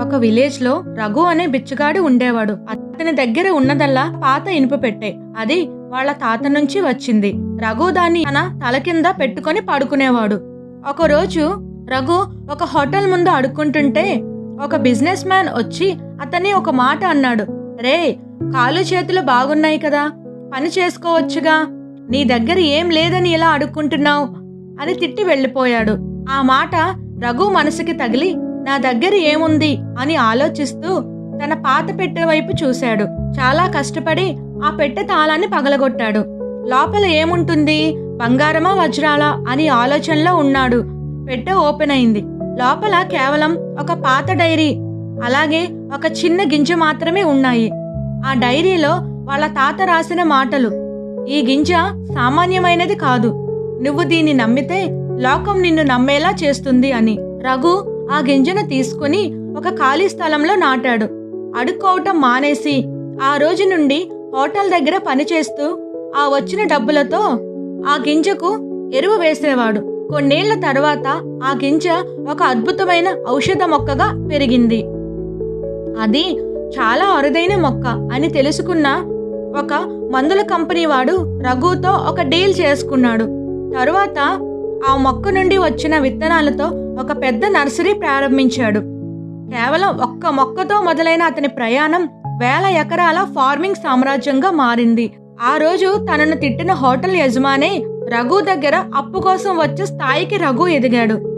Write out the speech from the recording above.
ఒక విలేజ్లో రఘు అనే బిచ్చగాడు ఉండేవాడు. అతని దగ్గర ఉన్నదల్లా పాత ఇనుప పెట్టే. అది వాళ్ళ తాత నుంచి వచ్చింది. రఘు దాన్ని తన తల కింద పెట్టుకొని పడుకునేవాడు. ఒకరోజు రఘు ఒక హోటల్ ముందు అడుక్కుంటుంటే ఒక బిజినెస్ మ్యాన్ వచ్చి అతన్ని ఒక మాట అన్నాడు. రే కాలు చేతులు బాగున్నాయి కదా. పని చేసుకోవచ్చుగా. నీ దగ్గర ఏం లేదని ఇలా అడుక్కుంటున్నావు? అని తిట్టి వెళ్ళిపోయాడు. ఆ మాట రఘు మనసుకి తగిలి నా దగ్గర ఏముంది అని ఆలోచిస్తూ తన పాత పెట్టె వైపు చూశాడు. చాలా కష్టపడి ఆ పెట్టె తాళాన్ని పగలగొట్టాడు. లోపల ఏముంటుంది? బంగారమా వజ్రాలా అని ఆలోచనలో ఉన్నాడు. పెట్టె ఓపెన్ అయింది. లోపల కేవలం ఒక పాత డైరీ అలాగే ఒక చిన్న గింజ మాత్రమే ఉన్నాయి. ఆ డైరీలో వాళ్ళ తాత రాసిన మాటలు. ఈ గింజ సామాన్యమైనది కాదు. నువ్వు దీన్ని నమ్మితే లోకం నిన్ను నమ్మేలా చేస్తుంది అని. రఘు ఆ గింజను తీసుకుని ఒక ఖాళీ స్థలంలో నాటాడు. అడుక్కోవటం మానేసి ఆ రోజు నుండి హోటల్ దగ్గర పనిచేస్తూ ఆ వచ్చిన డబ్బులతో ఆ గింజకు ఎరువు వేసేవాడు. కొన్నేళ్ళ తర్వాత ఆ గింజ ఒక అద్భుతమైన ఔషధ మొక్కగా పెరిగింది. అది చాలా అరుదైన మొక్క అని తెలుసుకున్న ఒక మందుల కంపెనీ వాడు రఘుతో ఒక డీల్ చేసుకున్నాడు. తరువాత ఆ మొక్క నుండి వచ్చిన విత్తనాలతో ఒక పెద్ద నర్సరీ ప్రారంభించాడు. కేవలం ఒక్క మొక్కతో మొదలైన అతని ప్రయాణం వేల ఎకరాల ఫార్మింగ్ సామ్రాజ్యంగా మారింది. ఆ రోజు తనను తిట్టిన హోటల్ యజమానే రఘు దగ్గర అప్పు కోసం వచ్చే స్థాయికి రఘు ఎదిగాడు.